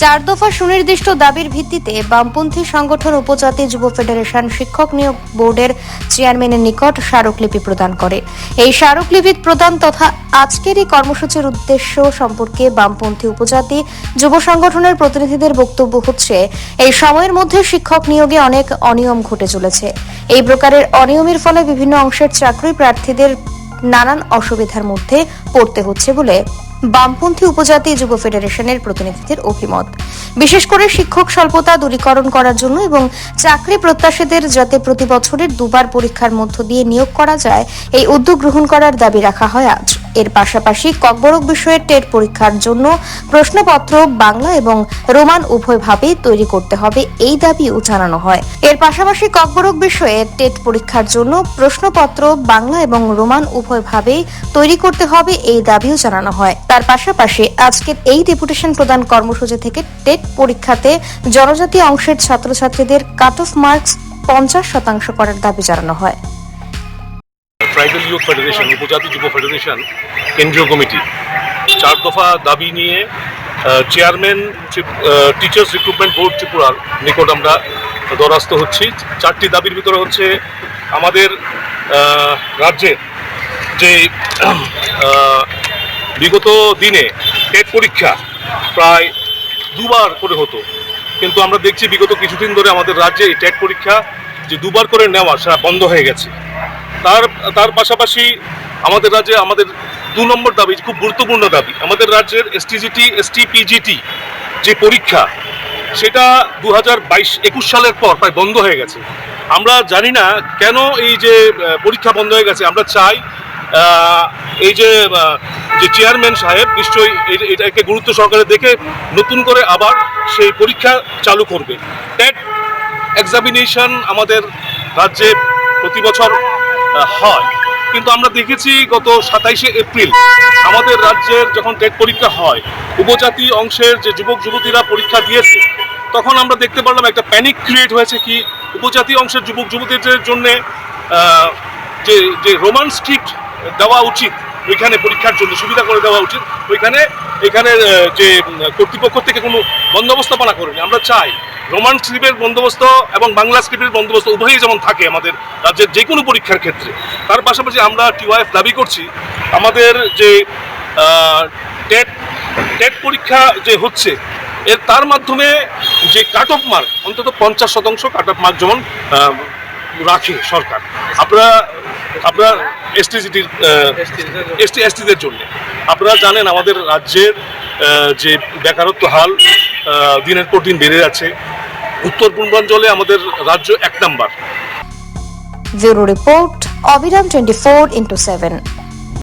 চার দফা সুনির্দিষ্ট দাবির ভিত্তিতে বামপন্থী সংগঠন উপজাতি যুব ফেডারেশন শিক্ষক নিয়োগ বোর্ডের চেয়ারম্যানের নিকট স্মারকলিপি প্রদান করে। এই স্মারকলিপি প্রদান তথা আজকের এই কর্মসূচির উদ্দেশ্য সম্পর্কে বামপন্থী উপজাতি যুব সংগঠনের প্রতিনিধিদের বক্তব্য হচ্ছে, এই সময়ের মধ্যে শিক্ষক নিয়োগে অনেক অনিয়ম ঘটে চলেছে। এই প্রকারের অনিয়মের ফলে বিভিন্ন অংশের চাকরি প্রার্থীদের নানান অসুবিধার মধ্যে পড়তে হচ্ছে বলে বামপন্থী উপজাতি যুব ফেডারেশনের প্রতিনিধিদের অভিমত। বিশেষ করে শিক্ষক স্বল্পতা দূরীকরণ করার জন্য এবং চাকরি প্রত্যাশীদের যাতে প্রতি বছরের দুবার পরীক্ষার মধ্য দিয়ে নিয়োগ করা যায়, এই উদ্যোগ গ্রহণ করার দাবি রাখা হয় আজ। এর পাশাপাশি ককবরক বিষয়ে টেট পরীক্ষার জন্য প্রশ্নপত্র, বাংলা এবং রোমান উভয়ভাবেই তৈরি করতে হবে এই দাবিও জানানো হয়। এর পাশাপাশি ককবরক বিষয়ে টেট পরীক্ষার জন্য প্রশ্নপত্র, বাংলা এবং রোমান উভয়ভাবেই তৈরি করতে হবে এই দাবিও জানানো হয়। তার পাশাপাশি আজকের এই ডেপুটেশন প্রদান কর্মসূচি থেকে টেট পরীক্ষাতে জনজাতি অংশের ছাত্রছাত্রীদের কাট অফ মার্কস পঞ্চাশ শতাংশ করার দাবি জানানো হয়। ট্রাইবাল ইউথ ফেডারেশন উপজাতি যুব ফেডারেশন, কেন্দ্রীয় কমিটি। চার দফা দাবি নিয়ে চেয়ারম্যান টিচার্স রিক্রুটমেন্ট বোর্ড ত্রিপুরার নিকট আমরা দরাস্ত হচ্ছি। চারটি দাবির ভিতরে হচ্ছে আমাদের রাজ্যের যে বিগত দিনে টেট পরীক্ষা প্রায় দুবার করে হতো। কিন্তু আমরা দেখছি বিগত কিছুদিন ধরে আমাদের রাজ্যে এই টেট পরীক্ষা যে দুবার করে নেওয়া সেটা বন্ধ হয়ে গেছে। তার তার পাশাপাশি আমাদের রাজ্যে আমাদের দু নম্বর দাবি খুব গুরুত্বপূর্ণ দাবি, আমাদের রাজ্যের এসটিজিটি এসটি পিজিটি যে পরীক্ষা, সেটা দু হাজার বাইশ একুশ সালের পর প্রায় বন্ধ হয়ে গেছে। আমরা জানি না কেন এই যে পরীক্ষা বন্ধ হয়ে গেছে। আমরা চাই এই যে যে চেয়ারম্যান সাহেব, নিশ্চয়ই এটাকে গুরুত্ব সহকারে দেখে নতুন করে আবার সেই পরীক্ষা চালু করবে। টেট এক্সামিনেশন আমাদের রাজ্যে প্রতি বছর হয়। কিন্তু আমরা দেখেছি গত সাতাইশে এপ্রিল, আমাদের রাজ্যের যখন টেট পরীক্ষা হয়, উপজাতি অংশের যে যুবক যুবতীরা পরীক্ষা দিয়েছে, তখন আমরা দেখতে পারলাম একটা প্যানিক ক্রিয়েট হয়েছে কি, উপজাতি অংশের যুবক যুবতীদের জন্য যে যে রোমান স্ট্রিক্ট দেওয়া উচিত। ওইখানে পরীক্ষার জন্য সুবিধা করে দেওয়া উচিত। ওইখানে, এখানে যে কর্তৃপক্ষ থেকে কোনো বন্দোবস্তপনা করেনি। আমরা চাই রোমান স্ক্রিপ্টের বন্দোবস্ত এবং বাংলা স্ক্রিপ্টের বন্দোবস্ত উভয়ই যেমন থাকে আমাদের রাজ্যের যে কোনো পরীক্ষার ক্ষেত্রে। তার পাশাপাশি আমরা টিওয়াইএফ দাবি করছি, আমাদের যে টেট টেট পরীক্ষা যে হচ্ছে, এর তার মাধ্যমে যে কাট অফ মার্ক অন্তত পঞ্চাশ শতাংশ কাট অফ মার্ক যেমন রাখে সরকার। আপনারা, আপনার এসটিজিটির এসটি এসটিদের জন্য। আপনারা জানেন আমাদের রাজ্যের যে বেকারত্ব হাল দিনের পর দিন বেড়ে যাচ্ছে। উত্তর পূর্বাঞ্চলে আমাদের রাজ্য এক নাম্বার। ব্যুরো রিপোর্ট অবিরাম টোয়েন্টি ফোর ইন্টু সেভেন।